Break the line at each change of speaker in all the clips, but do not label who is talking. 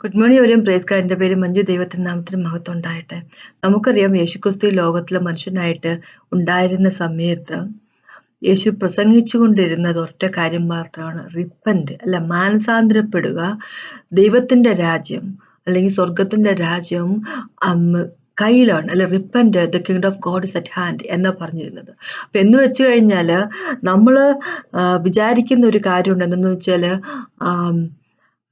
Good morning ഒരു praise card എന്റെ പേര് മഞ്ജു ദൈവത്തിന്റെ നാമത്തിന് മഹത്വം ഉണ്ടാകട്ടെ. നമുക്കറിയാം യേശുക്രിസ്തു ലോകത്തിലെ മനുഷ്യനായിട്ട് ഉണ്ടായിരുന്ന സമയത്ത് യേശു പ്രസംഗിച്ചുകൊണ്ടിരുന്നത് ഒറ്റ കാര്യം മാത്രമാണ് റിപ്പന്റ് അല്ല മാനസാന്തരപ്പെടുക. ദൈവത്തിന്റെ രാജ്യം അല്ലെങ്കിൽ സ്വർഗത്തിന്റെ രാജ്യം കയ്യിലാണ്. അല്ലെ repent the kingdom of God is at hand എന്നാ പറഞ്ഞിരുന്നത്. അപ്പം എന്ന് വെച്ച് കഴിഞ്ഞാൽ നമ്മൾ വിചാരിക്കുന്ന ഒരു കാര്യമുണ്ട്. എന്തെന്ന് വെച്ചാൽ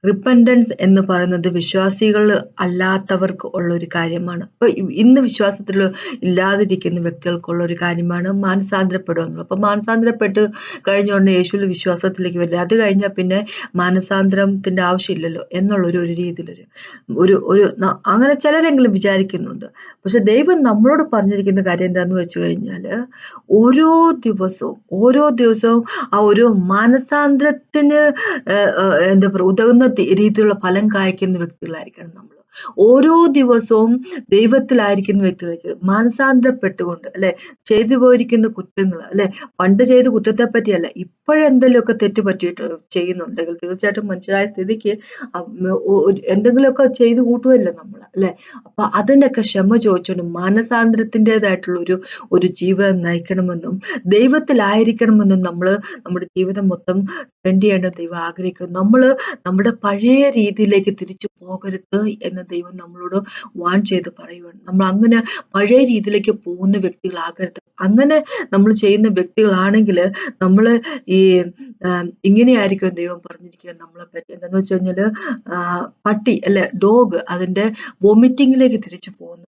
റിപ്പന്റൻസ് എന്ന് പറയുന്നത് വിശ്വാസികൾ അല്ലാത്തവർക്ക് ഉള്ള ഒരു കാര്യമാണ് അപ്പോൾ ഇന്ന് വിശ്വാസത്തിൽ ഇല്ലാതിരിക്കുന്ന വ്യക്തികൾക്കുള്ള ഒരു കാര്യമാണ് മാനസാന്തരപ്പെടുക എന്നുള്ളത് അപ്പോൾ മാനസാന്തരപ്പെട്ട് കഴിഞ്ഞുകൊണ്ട് യേശുവിൽ വിശ്വാസത്തിലേക്ക് വരില്ല. അത് കഴിഞ്ഞാൽ പിന്നെ മാനസാന്തരത്തിന്റെ ആവശ്യമില്ലല്ലോ എന്നുള്ളൊരു ഒരു രീതിയിലൊരു ഒരു ഒരു അങ്ങനെ ചിലരെങ്കിലും വിചാരിക്കുന്നുണ്ട്. പക്ഷെ ദൈവം നമ്മളോട് പറഞ്ഞിരിക്കുന്ന കാര്യം എന്താണെന്ന് വെച്ച് കഴിഞ്ഞാൽ ഓരോ ദിവസവും ഓരോ ദിവസവും ആ ഒരു മാനസാന്തരത്തിന് എന്താ പറയുക ഉതകുന്ന തി- രീതിയിലുള്ള ഫലം കായ്ക്കുന്ന വ്യക്തികളായിരിക്കണം നമ്മൾ ഓരോ ദിവസവും ദൈവത്തിലായിരിക്കുന്ന വ്യക്തികൾക്ക് മാനസാന്തരപ്പെട്ടുകൊണ്ട് അല്ലെ? ചെയ്തു പോയിരിക്കുന്ന കുറ്റങ്ങൾ അല്ലെ? പണ്ട് ചെയ്ത കുറ്റത്തെ പറ്റിയല്ല ഇപ്പോഴെന്തെങ്കിലുമൊക്കെ തെറ്റ് പറ്റിയിട്ട് ചെയ്യുന്നുണ്ടെങ്കിൽ തീർച്ചയായിട്ടും മനുഷ്യരായ സ്ഥിതിക്ക് എന്തെങ്കിലുമൊക്കെ ചെയ്തു കൂട്ടുമല്ലോ നമ്മൾ അല്ലെ? അപ്പൊ അതിനൊക്കെ ക്ഷമ ചോദിച്ചുകൊണ്ട് മാനസാന്തരത്തിന്റെതായിട്ടുള്ള ഒരു ഒരു ജീവിതം നയിക്കണമെന്നും ദൈവത്തിലായിരിക്കണമെന്നും നമ്മൾ നമ്മുടെ ജീവിതം മൊത്തം സ്പെൻഡ് ചെയ്യേണ്ട ദൈവം ആഗ്രഹിക്കുന്നു. നമ്മൾ നമ്മുടെ പഴയ രീതിയിലേക്ക് തിരിച്ചു പോകരുത് എന്ന് ദൈവം നമ്മളോട് വാൺ ചെയ്ത് പറയുവാണ്. നമ്മൾ അങ്ങനെ പഴയ രീതിയിലേക്ക് പോകുന്ന വ്യക്തികളാകരുത്. അങ്ങനെ നമ്മൾ ചെയ്യുന്ന വ്യക്തികളാണെങ്കിൽ നമ്മൾ ഈ ആം, ഇങ്ങനെയായിരിക്കും ദൈവം പറഞ്ഞിരിക്കുന്നത് നമ്മളെ പറ്റി എന്താന്ന് വെച്ച് കഴിഞ്ഞാൽ പട്ടി അല്ലെ ഡോഗ് അതിന്റെ വോമിറ്റിങ്ങിലേക്ക് തിരിച്ചു പോകുന്ന.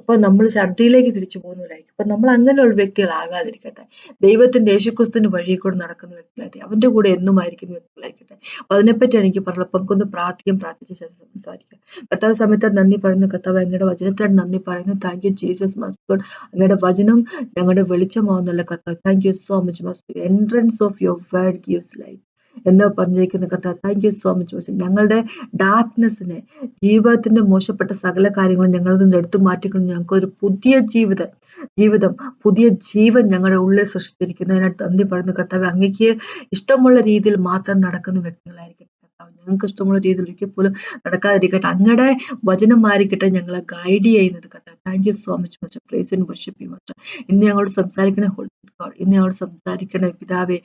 പോലെയായിരിക്കും അപ്പൊ നമ്മൾ ഛർദിയിലേക്ക് തിരിച്ചു പോകുന്നവരായിരിക്കും. അപ്പൊ നമ്മൾ അങ്ങനെയുള്ള വ്യക്തികളാകാതിരിക്കട്ടെ. ദൈവത്തിന്റെ യേശുക്രിസ്തുവിന്റെ വഴിയിൽ കൂടെ നടക്കുന്ന വ്യക്തികളായിരിക്കും അവന്റെ കൂടെ എന്നും ആയിരിക്കുന്ന വ്യക്തികളായിരിക്കട്ടെ. അപ്പൊ അതിനെപ്പറ്റിയാണ് എനിക്ക് പറഞ്ഞത് നമുക്കൊന്ന് പ്രാർത്ഥിക്കും പ്രാർത്ഥിച്ച സംസാരിക്കാം. കർത്താവ് സമയത്ത് നന്ദി പറയുന്നു. കർത്താവ് അങ്ങയുടെ വചനത്തോട് നന്ദി പറയുന്നു. താങ്ക് യു ജീസസ് മസ്റ്റ് അങ്ങയുടെ വചനം ഞങ്ങളുടെ വെളിച്ചമാവുന്നല്ല കർത്താവ് thank you so much must entrance of your word gives life എന്ന് പറഞ്ഞിരിക്കുന്ന കഥ. Thank you so much must ഞങ്ങളുടെ ഡാർക്ക്നെസ്സിനെ ജീവിതത്തിന്റെ മോശപ്പെട്ട സകല കാര്യങ്ങളും ഞങ്ങളിൽ നിന്ന് എടുത്തു മാറ്റിക്കൊണ്ട് ഞങ്ങൾക്ക് ഒരു പുതിയ ജീവിതം ജീവിതം പുതിയ ജീവൻ ഞങ്ങളുടെ ഉള്ളിൽ സൃഷ്ടിച്ചിരിക്കുന്നതിനായിട്ട് നന്ദി പറയുന്നു. കർത്താവ് അങ്ങേക്ക് ഇഷ്ടമുള്ള രീതിയിൽ മാത്രം നടക്കുന്ന വ്യക്തികളായിരിക്കട്ടെ കർത്താവ് ഞങ്ങൾക്ക് ഇഷ്ടമുള്ള രീതിയിൽ ഒരിക്കൽ പോലും നടക്കാതിരിക്കട്ടെ. അങ്ങയുടെ വചനമായിരിക്കട്ടെ ഞങ്ങളെ ഗൈഡ് ചെയ്യുന്നത് കർത്താവ്. Thank you so much much praise and worship you much ഇന്ന് ഞങ്ങളോട് സംസാരിക്കുന്ന ഹോൾ ഗോഡ് ഇന്ന് ഞങ്ങളോട് സംസാരിക്കുന്ന പിതാവെ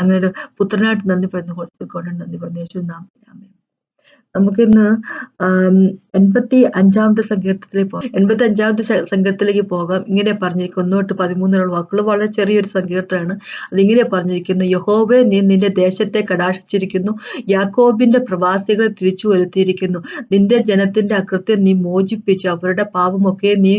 അങ്ങയുടെ പുത്രനായിട്ട് നന്ദി പറയുന്നു ഹോസ്പിറ്റൽ ഗോഡ് നന്ദി പറഞ്ഞു നാമത്തിലാമേ നമുക്കിന്ന് എൺപത്തി അഞ്ചാമത്തെ സങ്കീർത്തത്തിലേക്ക് പോകാം. എൺപത്തി അഞ്ചാമത്തെ സങ്കീർത്തത്തിലേക്ക് പോകാം. ഇങ്ങനെ പറഞ്ഞിരിക്കുന്നു. ഒന്ന് തൊട്ട് പതിമൂന്നിലുള്ള വാക്കുകൾ വളരെ ചെറിയൊരു സങ്കീർത്തനാണ് അതിങ്ങനെ പറഞ്ഞിരിക്കുന്നു. യഹോബെ നീ നിന്റെ ദേശത്തെ കടാക്ഷിച്ചിരിക്കുന്നു. യാക്കോബിന്റെ പ്രവാസികളെ തിരിച്ചു വരുത്തിയിരിക്കുന്നു. നിന്റെ ജനത്തിന്റെ അകൃത്യം നീ മോചിപ്പിച്ചു. അവരുടെ പാപമൊക്കെ നീ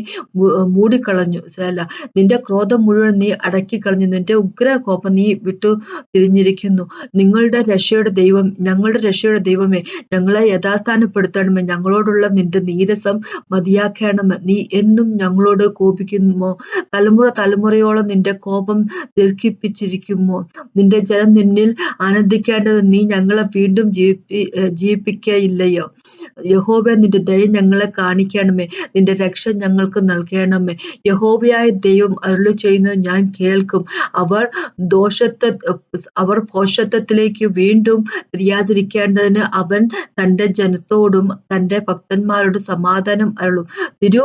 മൂടിക്കളഞ്ഞു. അല്ല നിന്റെ ക്രോധം മുഴുവൻ നീ അടക്കിക്കളഞ്ഞു. നിന്റെ ഉഗ്ര കോപം നീ വിട്ടു തിരിഞ്ഞിരിക്കുന്നു നിങ്ങളുടെ രക്ഷയുടെ ദൈവം ഞങ്ങളുടെ രക്ഷയുടെ ദൈവമേ ഞങ്ങളെ യഥാസ്ഥാനപ്പെടുത്തണമേ. ഞങ്ങളോടുള്ള നിന്റെ നീരസം മതിയാക്കണമേ. നീ എന്നും ഞങ്ങളോട് കോപിക്കുമോ? തലമുറ തലമുറയോളം നിന്റെ കോപം ദീർഘിപ്പിച്ചിരിക്കുമോ? നിന്റെ ജനം നിന്നിൽ ആനന്ദിക്കേണ്ടത് നീ ഞങ്ങളെ വീണ്ടും ജീവിപ്പി ജീവിപ്പിക്കയില്ലയോ? യഹോവ നിന്റെ ദയ ഞങ്ങളെ കാണിക്കണമേ. നിന്റെ രക്ഷ ഞങ്ങൾക്ക് നൽകണമേ. യഹോബയായ ദൈവം അരുളി ചെയ്യുന്നത് ഞാൻ കേൾക്കും. അവർ ദോഷത്വ അവർ പോഷത്വത്തിലേക്ക് വീണ്ടും തിരിയാതിരിക്കേണ്ടതിന് അവൻ തന്റെ ജനത്തോടും തന്റെ ഭക്തന്മാരോട് സമാധാനം അരുളും. തിരു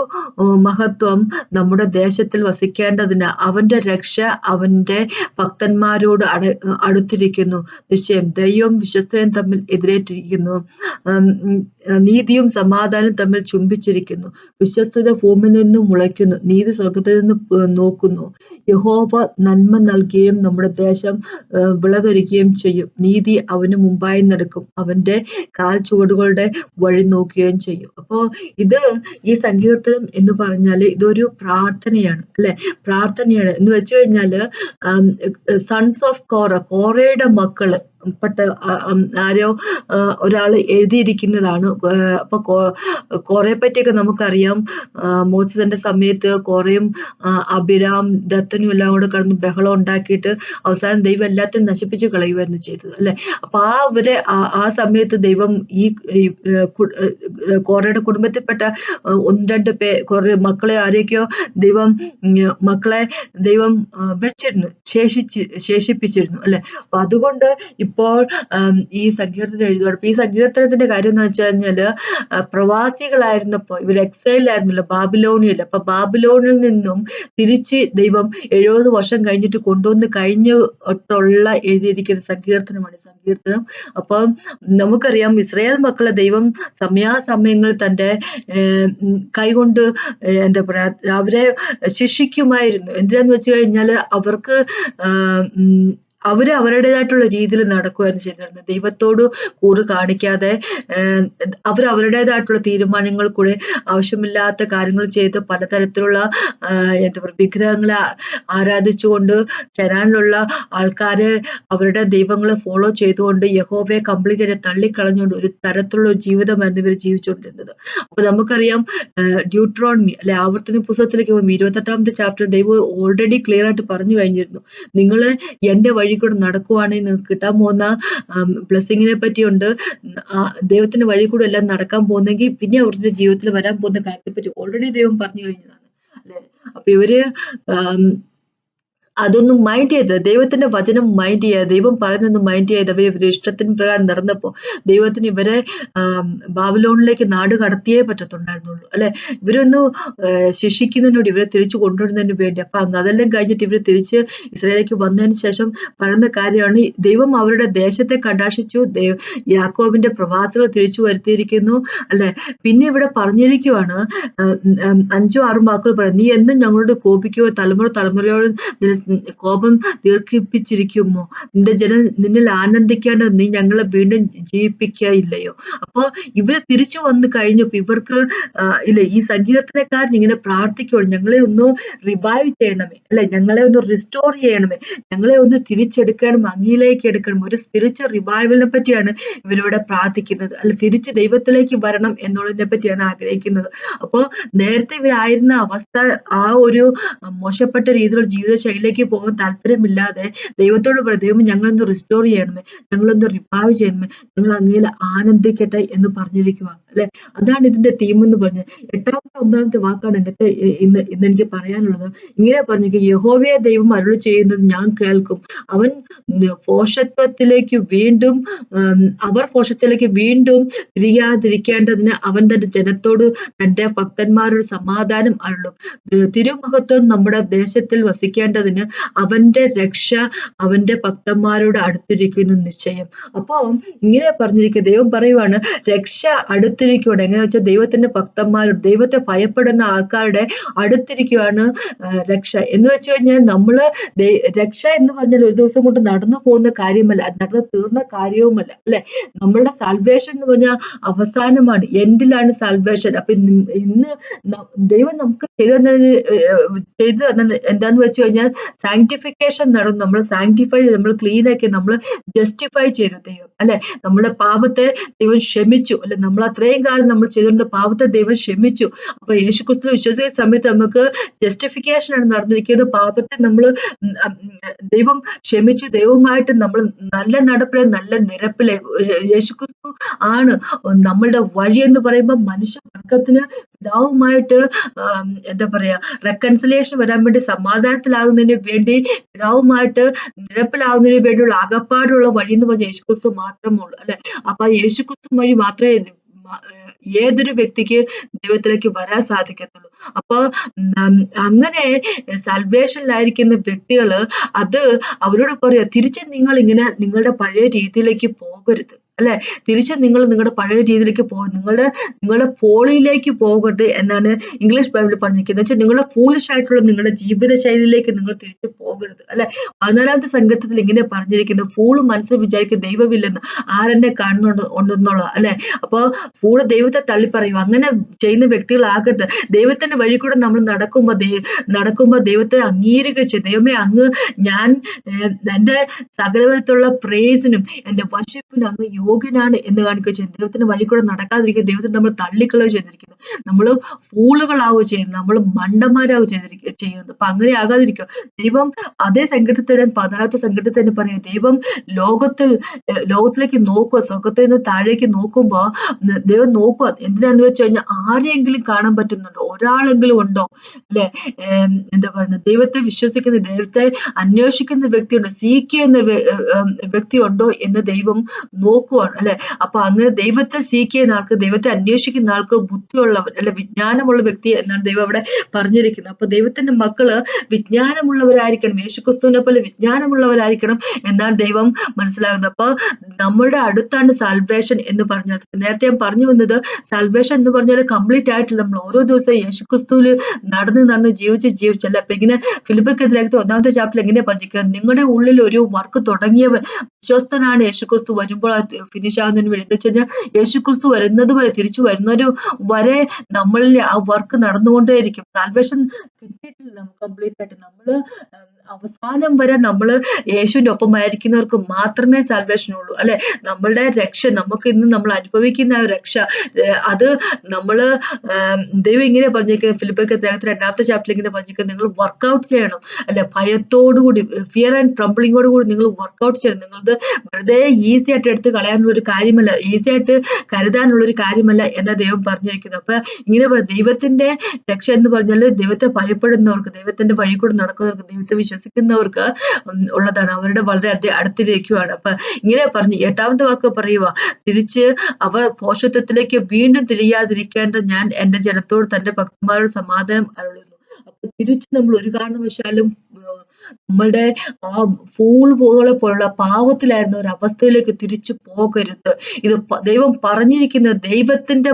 മഹത്വം നമ്മുടെ ദേശത്തിൽ വസിക്കേണ്ടതിന് അവന്റെ രക്ഷ അവന്റെ ഭക്തന്മാരോട് അട അടുത്തിരിക്കുന്നു. നിശ്ചയം ദൈവം വിശ്വസ്തയും തമ്മിൽ എതിരേറ്റിരിക്കുന്നു. നീതിയും സമാധാനവും തമ്മിൽ ചുംബിച്ചിരിക്കുന്നു. വിശ്വസ്തത ഭൂമിയിൽ നിന്നും മുളയ്ക്കുന്നു. നീതി സ്വർഗത്തിൽ നിന്ന് നോക്കുന്നു. യഹോവ നന്മ നൽകുകയും നമ്മുടെ ദേശം ഏർ വിളതൊരുക്കുകയും ചെയ്യും. നീതി അവന് മുമ്പായി നടക്കും. അവന്റെ കാൽ ചുവടുകളുടെ വഴി നോക്കുകയും ചെയ്യും. അപ്പോ ഇത് ഈ സങ്കീർത്തനം എന്ന് പറഞ്ഞാൽ ഇതൊരു പ്രാർത്ഥനയാണ് അല്ലെ? പ്രാർത്ഥനയാണ്. എന്ന് വെച്ചു സൺസ് ഓഫ് കോറ കോറയുടെ മക്കൾ പെട്ട ആരോ ഒരാൾ എഴുതിയിരിക്കുന്നതാണ്. ഏർ അപ്പൊ കോ- കോറയെ പറ്റിയൊക്കെ നമുക്കറിയാം. ആ, മോസസിന്റെ സമയത്ത് കോറയും അഭിരാം ദത്തനും എല്ലാം കൂടെ കിടന്ന് ബഹളം ഉണ്ടാക്കിയിട്ട് അവസാനം ദൈവം എല്ലാത്തിനും നശിപ്പിച്ച് കളയുമായിരുന്നു ചെയ്തത് അല്ലെ? അപ്പൊ ആ അവരെ ആ- സമയത്ത് ദൈവം ഈ കോറയുടെ കുടുംബത്തിൽപ്പെട്ട ഒന്ന് രണ്ട് പേ കുറെ മക്കളെ ആരെയൊക്കെയോ ദൈവം മക്കളെ ദൈവം വെച്ചിരുന്നു ശേഷിച്ച് ശേഷിപ്പിച്ചിരുന്നു അല്ലെ? അപ്പൊ അതുകൊണ്ട് ഇപ്പോൾ ഈ സങ്കീർത്തനം എഴുതുകയാണ് ഈ സങ്കീർത്തനത്തിന്റെ കാര്യം എന്ന് വെച്ച് കഴിഞ്ഞാൽ പ്രവാസികളായിരുന്നപ്പോ ഇവർ എക്സൈലായിരുന്നല്ലോ ബാബിലോണിയല്ല. അപ്പൊ ബാബിലോണിൽ നിന്നും തിരിച്ച് ദൈവം എഴുപത് വർഷം കഴിഞ്ഞിട്ട് കൊണ്ടുവന്ന് കഴിഞ്ഞിട്ടുള്ള എഴുതിയിരിക്കുന്ന സങ്കീർത്തനമാണ് സങ്കീർത്തനം. അപ്പം നമുക്കറിയാം ഇസ്രായേൽ മക്കളെ ദൈവം സമയാസമയങ്ങൾ തന്റെ കൈകൊണ്ട് എന്താ പറയാ അവരെ ശിക്ഷിക്കുമായിരുന്നു. എന്തിനാന്ന് വെച്ച് കഴിഞ്ഞാൽ അവർക്ക് അവർ അവരുടേതായിട്ടുള്ള രീതിയിൽ നടക്കുകയായിരുന്നു ചെയ്തിരുന്നത്. ദൈവത്തോട് കൂറ് കാണിക്കാതെ അവർ അവരുടേതായിട്ടുള്ള തീരുമാനങ്ങൾ കൂടെ ആവശ്യമില്ലാത്ത കാര്യങ്ങൾ ചെയ്ത് പലതരത്തിലുള്ള എന്താ പറയുക വിഗ്രഹങ്ങളെ ആരാധിച്ചുകൊണ്ട് കെനാനിലുള്ള ആൾക്കാരെ അവരുടെ ദൈവങ്ങളെ ഫോളോ ചെയ്തുകൊണ്ട് യഹോബയെ കംപ്ലീറ്റ് ആയിട്ട് തള്ളിക്കളഞ്ഞുകൊണ്ട് ഒരു തരത്തിലുള്ള ജീവിതമായിരുന്നു ഇവർ ജീവിച്ചുകൊണ്ടിരുന്നത്. അപ്പൊ നമുക്കറിയാം ഡ്യൂട്രോൺമി അല്ലെ ആവർത്തന പുസ്തകത്തിലേക്ക് ഇരുപത്തെട്ടാമത്തെ ചാപ്റ്റർ ദൈവം ഓൾറെഡി ക്ലിയർ ആയിട്ട് പറഞ്ഞു കഴിഞ്ഞിരുന്നു. നിങ്ങൾ എന്റെ വഴി കൂടെ നടക്കുവാണെങ്കിൽ നിങ്ങൾക്ക് കിട്ടാൻ പോകുന്ന ബ്ലെസ്സിങ്ങിനെ പറ്റിയുണ്ട്. ദൈവത്തിന്റെ വഴി കൂടെ എല്ലാം നടക്കാൻ പോകുന്നെങ്കിൽ പിന്നെ അവരുടെ ജീവിതത്തിൽ വരാൻ പോകുന്ന കാര്യത്തെ പറ്റി ഓൾറെഡി ദൈവം പറഞ്ഞു കഴിഞ്ഞതാണ്. അല്ലെ? അപ്പൊ ഇവർ അതൊന്നും മൈൻഡ് ചെയ്ത് ദൈവത്തിന്റെ വചനം മൈൻഡ് ചെയ്യാതെ ദൈവം പറയുന്നൊന്നും മൈൻഡ് ചെയ്ത് അവർ ഇവരുടെ ഇഷ്ടത്തിന് പ്രകാരം നടന്നപ്പോൾ ദൈവത്തിന് ഇവരെ ബാബിലോണിലേക്ക് നാട് കടത്തിയേ പറ്റത്തുണ്ടായിരുന്നുള്ളൂ. അല്ലെ? ഇവരൊന്ന് ശിക്ഷിക്കുന്നതിനോട് ഇവരെ തിരിച്ചു കൊണ്ടുവരുന്നതിന് വേണ്ടി. അപ്പൊ അതെല്ലാം കഴിഞ്ഞിട്ട് ഇവർ തിരിച്ച് ഇസ്രയേലേക്ക് വന്നതിന് ശേഷം പറയുന്ന കാര്യമാണ് ദൈവം അവരുടെ ദേശത്തെ കടാക്ഷിച്ചു. യാക്കോബിന്റെ പ്രവാസികൾ തിരിച്ചു വരുത്തിയിരിക്കുന്നു. അല്ലെ? പിന്നെ ഇവിടെ പറഞ്ഞിരിക്കുവാണ് അഞ്ചോ ആറും വാക്കുകൾ പറയാം നീ എന്നും ഞങ്ങളോട് കോപിക്കുകയോ തലമുറ തലമുറയോട് കോപം ദീർഘിപ്പിച്ചിരിക്കുമോ? നിന്റെ ജനം നിന്നിൽ ആനന്ദിക്കാണ്ട് നീ ഞങ്ങളെ വീണ്ടും ജീവിപ്പിക്കുകയില്ലയോ അപ്പൊ ഇവർ തിരിച്ചു വന്നു കഴിഞ്ഞപ്പോ ഇവർക്ക് ഇല്ല ഈ സങ്കീർത്തനക്കാരൻ ഇങ്ങനെ പ്രാർത്ഥിക്കണം ഞങ്ങളെ ഒന്ന് റിവൈവ് ചെയ്യണമേ അല്ലെ? ഞങ്ങളെ ഒന്ന് റിസ്റ്റോർ ചെയ്യണമേ ഞങ്ങളെ ഒന്ന് തിരിച്ചെടുക്കണം അങ്ങിയിലേക്ക് എടുക്കണം ഒരു സ്പിരിച്വൽ റിവൈവലിനെ പറ്റിയാണ് ഇവരിവിടെ പ്രാർത്ഥിക്കുന്നത്. അല്ല തിരിച്ച് ദൈവത്തിലേക്ക് വരണം എന്നുള്ളതിനെ പറ്റിയാണ് ആഗ്രഹിക്കുന്നത്. അപ്പോൾ നേരത്തെ ഇവരായിരുന്ന അവസ്ഥ ആ ഒരു മോശപ്പെട്ട രീതിയിലുള്ള ജീവിതശൈലിയിലേക്ക് അതിലേക്ക് പോകാൻ താല്പര്യമില്ലാതെ ദൈവത്തോട് പറയും ദൈവം ഞങ്ങളൊന്ന് റിസ്റ്റോർ ചെയ്യണമേ? ഞങ്ങളൊന്ന് റിവൈവ് ചെയ്യണമേ? ഞങ്ങൾ അങ്ങയിൽ ആനന്ദിക്കട്ടെ എന്ന് പറഞ്ഞിരിക്കുക അല്ലെ? അതാണ് ഇതിന്റെ തീം എന്ന് പറഞ്ഞത് എട്ടാമത്തെ ഒമ്പതാമത്തെ വാക്കാണ് എന്നിട്ട് ഇന്ന് ഇന്ന് എനിക്ക് പറയാനുള്ളത്. ഇങ്ങനെ പറഞ്ഞു യഹോവയെ ദൈവം അരുൾ ചെയ്യുന്നത് ഞാൻ കേൾക്കും. അവൻ പോഷത്വത്തിലേക്ക് വീണ്ടും അവർ പോഷത്തിലേക്ക് വീണ്ടും തിരിയാതിരിക്കേണ്ടതിന് അവൻ തന്റെ ജനത്തോട് തന്റെ ഭക്തന്മാരോട് സമാധാനം അരുളും. തിരുമഹത്വം നമ്മുടെ ദേശത്തിൽ വസിക്കേണ്ടതിന് അവന്റെ രക്ഷ അവന്റെ ഭക്തന്മാരോട് അടുത്തിരിക്കുന്നു നിശ്ചയം. അപ്പോൾ ഇങ്ങനെ പറഞ്ഞിരിക്കുക ദൈവം പറയുവാണ് രക്ഷ അടുത്തിരിക്കുകയാണ് എങ്ങനെ വെച്ചാൽ ദൈവത്തിന്റെ ഭക്തന്മാരോട് ദൈവത്തെ ഭയപ്പെടുന്ന ആൾക്കാരുടെ അടുത്തിരിക്കുവാണ് രക്ഷ. എന്ന് വെച്ച് കഴിഞ്ഞാൽ നമ്മൾ രക്ഷ എന്ന് പറഞ്ഞാൽ ഒരു ദിവസം കൊണ്ട് നടന്നു പോകുന്ന കാര്യമല്ല. നടന്നു തീർന്ന കാര്യവുമല്ല അല്ലെ? നമ്മളുടെ സാൽവേഷൻ എന്ന് പറഞ്ഞാൽ അവസാനമാണ് എൻഡിലാണ് സാൽവേഷൻ അപ്പൊ ഇന്ന് ദൈവം നമുക്ക് ചെയ്തു ചെയ്തു എന്താന്ന് വെച്ച് കഴിഞ്ഞാൽ സാങ്ക്ടിഫിക്കേഷൻ നടന്നു. നമ്മൾ സാങ്ക്ടിഫൈ നമ്മൾ ക്ലീൻ ആക്കി. നമ്മൾ ജസ്റ്റിഫൈ ചെയ്തു ദൈവം. അല്ലെ? നമ്മളെ പാപത്തെ ദൈവം ക്ഷമിച്ചു. അല്ലെ? നമ്മൾ അത്രയും കാലം നമ്മൾ ചെയ്തുകൊണ്ട് പാപത്തെ ദൈവം ക്ഷമിച്ചു. അപ്പൊ യേശു ക്രിസ്തു വിശ്വസിക്കുന്ന സമയത്ത് നമുക്ക് ജസ്റ്റിഫിക്കേഷൻ ആണ് നടന്നിരിക്കുന്നത്. പാപത്തെ നമ്മൾ ദൈവം ക്ഷമിച്ചു. ദൈവമായിട്ട് നമ്മൾ നല്ല നടപ്പിലെ നല്ല നിരപ്പിലെ യേശു ക്രിസ്തു ആണ് നമ്മളുടെ വഴി എന്ന് പറയുമ്പോൾ മനുഷ്യ വർഗത്തിന് പിതാവുമായിട്ട് എന്താ പറയാ റെക്കൺസിലേഷൻ വരാൻ വേണ്ടി സമാധാനത്തിലാകുന്നതിന് വേണ്ടി പിതാവുമായിട്ട് നിരപ്പിലാകുന്നതിന് വേണ്ടിയുള്ള അകപ്പാടുള്ള വഴി എന്ന് പറഞ്ഞ യേശുക്രിസ്തു മാത്രമേ ഉള്ളൂ അല്ലെ? അപ്പൊ ആ യേശുക്രിസ്തു വഴി മാത്രമേ ഏതൊരു വ്യക്തിക്ക് ദൈവത്തിലേക്ക് വരാൻ സാധിക്കത്തുള്ളൂ. അപ്പൊ അങ്ങനെ സൽവേഷനിലായിരിക്കുന്ന വ്യക്തികൾ അത് അവരോട് പറയുക തിരിച്ച് നിങ്ങൾ ഇങ്ങനെ നിങ്ങളുടെ പഴയ രീതിയിലേക്ക് പോകരുത്. അല്ലെ? തിരിച്ച് നിങ്ങൾ നിങ്ങളുടെ പഴയ രീതിയിലേക്ക് പോകും നിങ്ങളുടെ നിങ്ങളുടെ ഫോളിയിലേക്ക് പോകരുത് എന്നാണ് ഇംഗ്ലീഷ് ബൈബിൾ പറഞ്ഞിരിക്കുന്നത്. വെച്ചാൽ നിങ്ങളുടെ ഫൂളിഷ് ആയിട്ടുള്ള നിങ്ങളുടെ ജീവിത ശൈലിയിലേക്ക് നിങ്ങൾ തിരിച്ചു പോകരുത്. അല്ലെ? പതിനാലാമത്തെ സംഘത്തിൽ ഇങ്ങനെ പറഞ്ഞിരിക്കുന്നത് ഫൂൾ മനസ്സിൽ വിചാരിക്കുന്ന ദൈവമില്ലെന്ന്. ആരെന്നെ കാണുന്നുണ്ട് ഉണ്ടെന്നുള്ള. അല്ലെ? അപ്പോൾ ഫൂൾ ദൈവത്തെ തള്ളി പറയും അങ്ങനെ ചെയ്യുന്ന വ്യക്തികളാകരുത്. ദൈവത്തിന്റെ വഴി കൂടെ നമ്മൾ നടക്കുമ്പോൾ നടക്കുമ്പോൾ ദൈവത്തെ അംഗീകരിക്കുക ദൈവമേ അങ്ങ് ഞാൻ എന്റെ സകലവിധത്തിലുള്ള പ്രേസിനും എന്റെ വർഷിപ്പിനും അങ്ങ് യോഗ്യനാണ് എന്ന് കാണിക്കുക ചെയ്യും. ദൈവത്തിന്റെ വഴി കൂടെ നടക്കാതിരിക്കുക ദൈവത്തിന് നമ്മൾ തള്ളിക്കളവ് ചെയ്തിരിക്കുന്നു. നമ്മൾ ഫൂളുകളാവുക ചെയ്യുന്നത് നമ്മൾ മണ്ടന്മാരാവുക ചെയ്തിരിക്കുക ചെയ്യുന്നത്. അപ്പൊ അങ്ങനെ ആകാതിരിക്കുക. ദൈവം അതേ സംഘടത്തിൽ തന്നെ പതിനാറത്തെ സംഘടത്തിൽ തന്നെ പറയും ദൈവം ലോകത്തിൽ ലോകത്തിലേക്ക് നോക്കുക സ്വർഗത്തിൽ നിന്ന് താഴേക്ക് നോക്കുമ്പോൾ ദൈവം നോക്കുക എന്തിനാന്ന് വെച്ച് കഴിഞ്ഞാൽ ആരെയെങ്കിലും കാണാൻ പറ്റുന്നുണ്ടോ? ഒരാളെങ്കിലും ഉണ്ടോ? അല്ലെ? എന്താ പറയുന്നത്? ദൈവത്തെ വിശ്വസിക്കുന്ന ദൈവത്തെ അന്വേഷിക്കുന്ന വ്യക്തിയുണ്ടോ? സീക്ക് ചെയ്യുന്ന വ്യ- ഏർ ഉം വ്യക്തി ഉണ്ടോ എന്ന് ദൈവം നോക്കുവാണ് അല്ലെ? അപ്പൊ അങ്ങനെ ദൈവത്തെ സീക്ക് ചെയ്യുന്ന ആൾക്ക് ദൈവത്തെ അന്വേഷിക്കുന്ന ആൾക്ക് ബുദ്ധിയുള്ളവർ അല്ലെ വിജ്ഞാനമുള്ള വ്യക്തി എന്നാണ് ദൈവം അവിടെ പറഞ്ഞിരിക്കുന്നത്. അപ്പൊ ദൈവത്തിന്റെ മക്കൾ വിജ്ഞാനമുള്ളവരായിരിക്കണം യേശുക്രിസ്തുവിനെ പോലെ വിജ്ഞാനമുള്ളവരായിരിക്കണം എന്നാണ് ദൈവം മനസ്സിലാകുന്നത്. അപ്പൊ നമ്മുടെ അടുത്താണ് സൽവേഷൻ എന്ന് പറഞ്ഞത്. നേരത്തെ ഞാൻ പറഞ്ഞു വന്നത് സാൽവേഷൻ എന്ന് പറഞ്ഞാൽ കംപ്ലീറ്റ് ആയിട്ടില്ല. നമ്മൾ ഓരോ ദിവസവും യേശുക്രിസ്തുവിൽ നടന്ന് നടന്ന് ജീവിച്ച് ജീവിച്ചല്ല. അപ്പൊ ഇങ്ങനെ ഫിലിപ്പിക്കെതിരായിട്ട് ഒന്നാമത്തെ ചാപ്റ്റർ എങ്ങനെ പറഞ്ഞിരിക്കുക നിങ്ങളുടെ ഉള്ളിൽ ഒരു വർക്ക് തുടങ്ങിയവൻ വിശ്വസ്തനാണ് യേശുക്രിസ്തു. വരുമ്പോൾ ഫിനിഷ് ആകുന്നതിന് വേണ്ടി എന്താ വെച്ച് കഴിഞ്ഞാൽ യേശുക്രിസ്തു വരുന്നത് വരെ തിരിച്ചു വരുന്നൊരു വരെ നമ്മളിൽ ആ വർക്ക് നടന്നുകൊണ്ടേയിരിക്കും. സാൽവേഷൻ കിട്ടിയിട്ടില്ല കംപ്ലീറ്റ് ആയിട്ട്. നമ്മൾ ഉം, അവസാനം വരെ നമ്മൾ യേശുവിന്റെ ഒപ്പം ആയിരിക്കുന്നവർക്ക് മാത്രമേ സാൽവേഷൻ ഉള്ളൂ അല്ലെ? നമ്മളുടെ രക്ഷ നമുക്ക് ഇന്ന് നമ്മൾ അനുഭവിക്കുന്ന രക്ഷ അത് നമ്മൾ ദൈവം ഇങ്ങനെ പറഞ്ഞേക്കുന്നത് ഫിലിപ്പൊക്കെ അദ്ദേഹത്തിന് രണ്ടാമത്തെ ചാപ്റ്ററിൽ ഇങ്ങനെ പറഞ്ഞേക്കും നിങ്ങൾ വർക്കൗട്ട് ചെയ്യണം അല്ലെ? ഭയത്തോടുകൂടി ഫിയർ ആൻഡ് ട്രംബിളിങ്ങോട് കൂടി നിങ്ങൾ വർക്കൗട്ട് ചെയ്യണം. നിങ്ങളത് വെറുതെ ഈസി ആയിട്ട് എടുത്ത് കളയാനുള്ള ഒരു കാര്യമല്ല ഈസി ആയിട്ട് കരുതാനുള്ള ഒരു കാര്യമല്ല എന്ന ദൈവം പറഞ്ഞിരിക്കുന്നത് അപ്പൊ ഇങ്ങനെ ദൈവത്തിന്റെ രക്ഷ എന്ന് പറഞ്ഞാൽ ദൈവത്തെ ഭയപ്പെടുന്നവർക്ക് ദൈവത്തിന്റെ വഴി കൂടെ നടക്കുന്നവർക്ക് ദൈവത്തെ വിശ്വസിക്കുന്നവർക്ക് ഉള്ളതാണ്. അവരുടെ വളരെ അടുത്തിരിക്കുവാണ്. അപ്പൊ ഇങ്ങനെ പറഞ്ഞു എട്ടാമത്തെ വാക്ക് പറയുക തിരിച്ച് അവർ പോഷത്വത്തിലേക്ക് വീണ്ടും തിരിയാതിരിക്കേണ്ട ഞാൻ എന്റെ ജനത്തോട് തന്റെ ഭക്തന്മാരോട് സമാധാനം അരുളുന്നു. അപ്പൊ തിരിച്ച് നമ്മൾ ഒരു കാരണവശാലും നമ്മളുടെ ആ ഫൂൾ പോലെ പോലുള്ള പാവത്തിലായിരുന്ന ഒരു അവസ്ഥയിലേക്ക് തിരിച്ചു പോകരുത്. ഇത് ദൈവം പറഞ്ഞിരിക്കുന്നത് ദൈവത്തിന്റെ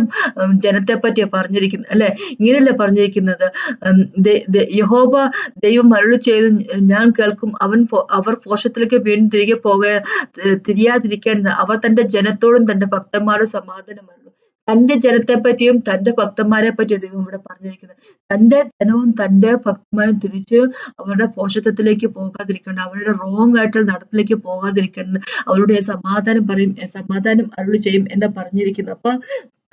ജനത്തെ പറ്റിയാ പറഞ്ഞിരിക്കുന്നത് അല്ലെ? ഇങ്ങനെയല്ലേ പറഞ്ഞിരിക്കുന്നത്. യഹോവ ദൈവം അരുളി ചെയ്ത് ഞാൻ കേൾക്കും അവൻ അവർ പോഷത്തിലേക്ക് വീണ്ടും തിരികെ പോക തിരിയാതിരിക്കേണ്ടത് അവർ തന്റെ ജനത്തോടും തന്റെ ഭക്തന്മാരോടും സമാധാനം തന്റെ ജനത്തെ പറ്റിയും തന്റെ ഭക്തന്മാരെ പറ്റിയും ദൈവം ഇവിടെ പറഞ്ഞിരിക്കുന്നത്. തന്റെ ജനവും തന്റെ ഭക്തന്മാരും തിരിച്ച് അവരുടെ പോഷത്വത്തിലേക്ക് പോകാതിരിക്കണം അവരുടെ റോങ് ആയിട്ടുള്ള നടത്തിലേക്ക് പോകാതിരിക്കണം അവരുടെ സമാധാനം പറയും സമാധാനം അരുളി ചെയ്യും എന്ന് പറഞ്ഞിരിക്കുന്നത് അപ്പൊ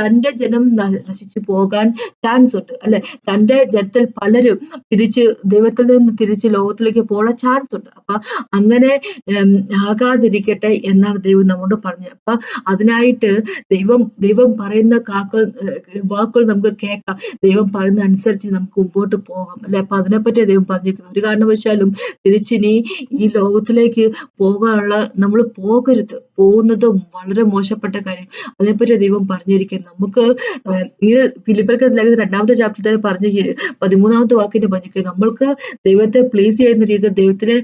തന്റെ ജനം നശിച്ചു പോകാൻ ചാൻസ് ഉണ്ട് അല്ലെ? തന്റെ ജനത്തിൽ പലരും തിരിച്ച് ദൈവത്തിൽ നിന്ന് തിരിച്ച് ലോകത്തിലേക്ക് പോകാൻ ചാൻസ് ഉണ്ട്. അപ്പൊ അങ്ങനെ ആകാതിരിക്കട്ടെ എന്നാണ് ദൈവം നമ്മോട് പറഞ്ഞത്. അപ്പൊ അതിനായിട്ട് ദൈവം ദൈവം പറയുന്ന കാക്കൾ വാക്കുകൾ നമുക്ക് കേൾക്കാം. ദൈവം പറയുന്ന അനുസരിച്ച് നമുക്ക് മുമ്പോട്ട് പോകാം അല്ലെ? അപ്പൊ അതിനെപ്പറ്റി ദൈവം പറഞ്ഞിരിക്കുന്നത്. ഒരു കാരണവശാലും തിരിച്ചിനി ഈ ലോകത്തിലേക്ക് പോകാനുള്ള നമ്മൾ പോകരുത്. പോകുന്നത് വളരെ മോശപ്പെട്ട കാര്യം. അതിനെപ്പറ്റി ദൈവം പറഞ്ഞിരിക്കുന്നത്. നമുക്ക് ഈ ഫിലിപ്പർക്ക് രണ്ടാമത്തെ ചാപ്റ്ററിൽ തന്നെ പറഞ്ഞ പതിമൂന്നാമത്തെ വാക്കിന്റെ പറഞ്ഞു നമ്മൾക്ക് ദൈവത്തെ പ്ലീസ് ചെയ്യുന്ന രീതിയിൽ ദൈവത്തിന്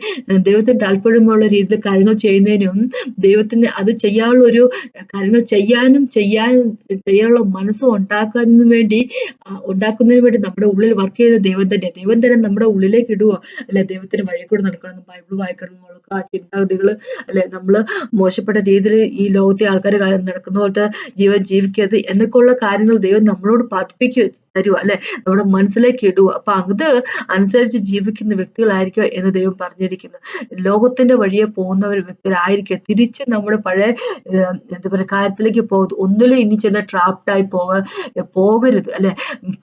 ദൈവത്തിന് താല്പര്യമുള്ള രീതിയിൽ കാര്യങ്ങൾ ചെയ്യുന്നതിനും ദൈവത്തിന് അത് ചെയ്യാനുള്ള ഒരു കാര്യങ്ങൾ ചെയ്യാനും ചെയ്യാൻ ചെയ്യാനുള്ള മനസ്സും ഉണ്ടാക്കാനും വേണ്ടി ഉണ്ടാക്കുന്നതിന് വേണ്ടി നമ്മുടെ ഉള്ളിൽ വർക്ക് ചെയ്ത ദൈവം തന്നെ. ദൈവം തന്നെ നമ്മുടെ ഉള്ളിലേക്ക് ഇടുവോ അല്ലെ? ദൈവത്തിന് വഴി കൂടെ നടക്കണം ബൈബിൾ വായിക്കണം. ആ ചിന്താഗതികൾ അല്ലെ? നമ്മൾ മോശപ്പെട്ട രീതിയിൽ ഈ ലോകത്തെ ആൾക്കാർ നടക്കുന്ന പോലത്തെ ജീവൻ ജീവിക്കരുത് എന്നൊക്കെയുള്ള കാര്യങ്ങൾ ദൈവം നമ്മളോട് പഠിപ്പിക്കുക തരുക അല്ലെ? നമ്മുടെ മനസ്സിലേക്ക് ഇടുക അപ്പൊ അത് അനുസരിച്ച് ജീവിക്കുന്ന വ്യക്തികളായിരിക്കുക എന്ന് ദൈവം പറഞ്ഞിരിക്കുന്നു. ലോകത്തിന്റെ വഴിയെ പോകുന്ന ഒരു വ്യക്തികളായിരിക്കുക. തിരിച്ച് നമ്മുടെ പഴയ എന്താ പറയുക കാര്യത്തിലേക്ക് പോകുന്നത് ഒന്നിലും ഇനി ചെന്ന് ട്രാപ്ഡായി പോക പോകരുത് അല്ലെ?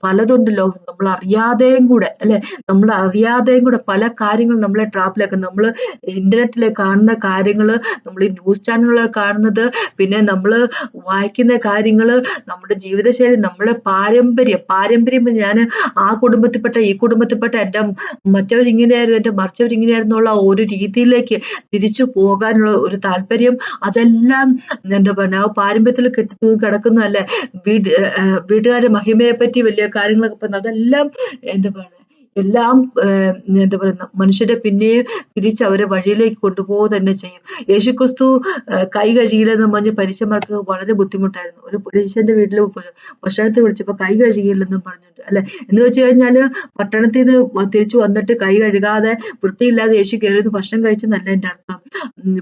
പലതുണ്ട് ലോകത്ത്. നമ്മൾ അറിയാതെയും കൂടെ അല്ലെ? നമ്മൾ അറിയാതെയും കൂടെ പല കാര്യങ്ങൾ നമ്മളെ ട്രാപ്പിലാക്കും നമ്മൾ ഇന്റർനെറ്റിൽ കാണുന്ന കാര്യങ്ങൾ നമ്മൾ ന്യൂസ് ചാനലുകളിൽ കാണുന്നത് പിന്നെ നമ്മൾ വായിക്കുന്ന കാര്യങ്ങൾ നമ്മുടെ ജീവിതശൈലി നമ്മളെ പാരമ്പര്യം. പാരമ്പര്യം ഞാൻ ആ കുടുംബത്തിൽപ്പെട്ട ഈ കുടുംബത്തിൽപ്പെട്ട എന്റെ മറ്റവർ ഇങ്ങനെയായിരുന്നു എന്റെ മറിച്ചവർ ഇങ്ങനെയായിരുന്നുള്ള ഒരു രീതിയിലേക്ക് തിരിച്ചു പോകാനുള്ള ഒരു താല്പര്യം അതെല്ലാം എന്താ പറയുക പാരമ്പര്യത്തിൽ കെട്ടിത്തൂങ്ങി കിടക്കുന്നതല്ലേ? വീട് വീട്ടുകാരുടെ മഹിമയെ പറ്റി വലിയ കാര്യങ്ങളൊക്കെ പറഞ്ഞു അതെല്ലാം എന്താ പറയുക എല്ലാം എന്താ പറയുന്ന മനുഷ്യരെ പിന്നെയും തിരിച്ച് അവരെ വഴിയിലേക്ക് കൊണ്ടുപോവുക തന്നെ ചെയ്യും. യേശുക്രിസ്തു ക്രിസ്തു കൈ കഴുകിയില്ലെന്ന് പറഞ്ഞ് പരീക്ഷമാർക്ക് വളരെ ബുദ്ധിമുട്ടായിരുന്നു. ഒരു പുരുഷന്റെ വീട്ടിൽ ഭക്ഷണത്തിൽ വിളിച്ചപ്പോൾ കൈ കഴുകിയില്ലെന്നും പറഞ്ഞിട്ട് അല്ലെ? എന്ന് വെച്ച് കഴിഞ്ഞാൽ പട്ടണത്തിൽ നിന്ന് തിരിച്ചു വന്നിട്ട് കൈ കഴുകാതെ വൃത്തിയില്ലാതെ യേശു കയറിയത് ഭക്ഷണം കഴിച്ചെന്നല്ല എന്റെ അർത്ഥം.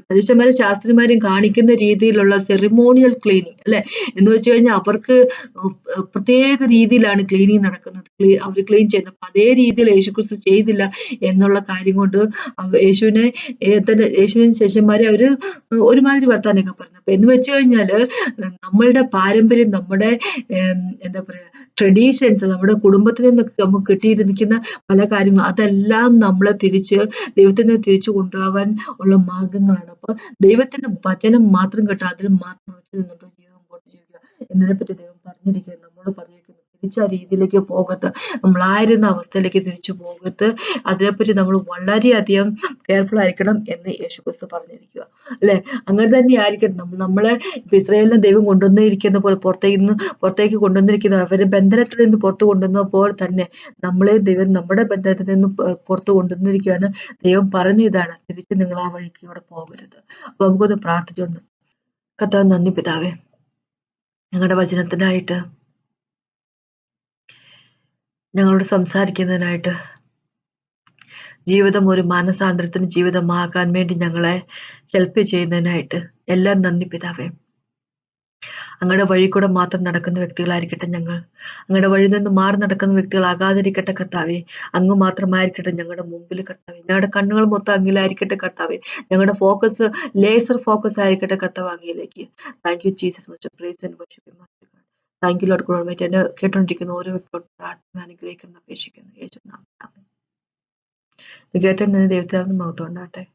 പരീക്ഷന്മാരും ശാസ്ത്രിമാരും കാണിക്കുന്ന രീതിയിലുള്ള സെറിമോണിയൽ ക്ലീനിങ് അല്ലെ? എന്ന് വെച്ച് കഴിഞ്ഞാൽ അവർക്ക് പ്രത്യേക രീതിയിലാണ് ക്ലീനിങ് നടക്കുന്നത്. അവർ ക്ലീൻ ചെയ്യുന്നത്. അതേ രീതിയിൽ യേശുക്രിസ്തു ചെയ്തില്ല എന്നുള്ള കാര്യം കൊണ്ട് യേശുവിനെ തന്നെ യേശുവിന് ശേഷന്മാരെ അവർ ഒരുമാതിരി വർത്താനൊക്കെ പറഞ്ഞു. അപ്പൊ എന്ന് വെച്ച് കഴിഞ്ഞാൽ നമ്മളുടെ പാരമ്പര്യം നമ്മുടെ എന്താ പറയാ ട്രഡീഷൻസ് നമ്മുടെ കുടുംബത്തിൽ നിന്നൊക്കെ നമുക്ക് കിട്ടിയിരിക്കുന്ന പല കാര്യങ്ങളും അതെല്ലാം നമ്മളെ തിരിച്ച് ദൈവത്തിന് തിരിച്ചു കൊണ്ടുപോകാൻ ഉള്ള മാർഗങ്ങളാണ്. അപ്പൊ ദൈവത്തിന്റെ വചനം മാത്രം കേട്ടോ അതിൽ മാത്രം നിന്നിട്ട് ജീവിതം കൊണ്ട് ജീവിക്കുക. ദൈവം പറഞ്ഞിരിക്കുന്നത് നമ്മളോട് പറഞ്ഞിരിക്കുന്നു. തിരിച്ച ആ രീതിയിലേക്ക് പോകരുത് നമ്മളായിരുന്ന അവസ്ഥയിലേക്ക് തിരിച്ചു പോകരുത് അതിനെപ്പറ്റി നമ്മൾ വളരെയധികം കെയർഫുൾ ആയിരിക്കണം എന്ന് യേശുക്രിസ്തു പറഞ്ഞിരിക്കുക. അല്ലെ? അങ്ങനെ തന്നെ ആയിരിക്കണം നമ്മൾ നമ്മളെ ഇസ്രയേലിനെ ദൈവം കൊണ്ടുവന്നിരിക്കുന്ന പോലെ പുറത്തേക്ക് നിന്ന് പുറത്തേക്ക് കൊണ്ടുവന്നിരിക്കുന്ന അവരെ ബന്ധനത്തിൽ നിന്ന് പുറത്തു കൊണ്ടുവന്ന പോലെ തന്നെ നമ്മളെ ദൈവം നമ്മുടെ ബന്ധനത്തിൽ നിന്ന് പുറത്തു കൊണ്ടുവന്നിരിക്കുകയാണ്. ദൈവം പറഞ്ഞ ഇതാണ്. തിരിച്ച് നിങ്ങൾ ആ വഴിക്ക് ഇവിടെ പോകരുത്. അപ്പൊ നമുക്കൊന്ന് പ്രാർത്ഥിച്ചുകൊണ്ട് കർത്താവ് നന്ദി പിതാവേ. ഞങ്ങളുടെ വചനത്തിനായിട്ട് ഞങ്ങളോട് സംസാരിക്കുന്നതിനായിട്ട്. ജീവിതം ഒരു മാനസാന്തരത്തിന് ജീവിതമാകാൻ വേണ്ടി ഞങ്ങളെ ഹെൽപ്പ് ചെയ്യുന്നതിനായിട്ട്. എല്ലാം നന്ദി പിതാവേ. അങ്ങയുടെ വഴി കൂടെ മാത്രം നടക്കുന്ന വ്യക്തികളായിരിക്കട്ടെ ഞങ്ങൾ. അങ്ങയുടെ വഴി നിന്ന് മാറി നടക്കുന്ന വ്യക്തികളാകാതിരിക്കട്ടെ കർത്താവേ. അങ്ങ് മാത്രമായിരിക്കട്ടെ ഞങ്ങളുടെ മുമ്പിൽ കർത്താവ്. ഞങ്ങളുടെ കണ്ണുകൾ മൊത്തം അങ്ങിലായിരിക്കട്ടെ കർത്താവേ. ഞങ്ങളുടെ ഫോക്കസ് ലേസർ ഫോക്കസ് ആയിരിക്കട്ടെ കർത്താവ് അങ്ങയിലേക്ക്. Thank you Jesus much praise and worship thank you Lord ഗുണമായിട്ട് എന്നെ കേട്ടോണ്ടിരിക്കുന്ന ഓരോ വ്യക്തിയോട് പ്രാർത്ഥന അനുഗ്രഹിക്കുന്ന അപേക്ഷിക്കുന്നു. യേശു നാം കേട്ടിട്ടുണ്ടെന്ന് ദൈവത്തിനാണ് മഹത്വം ഉണ്ടാകട്ടെ.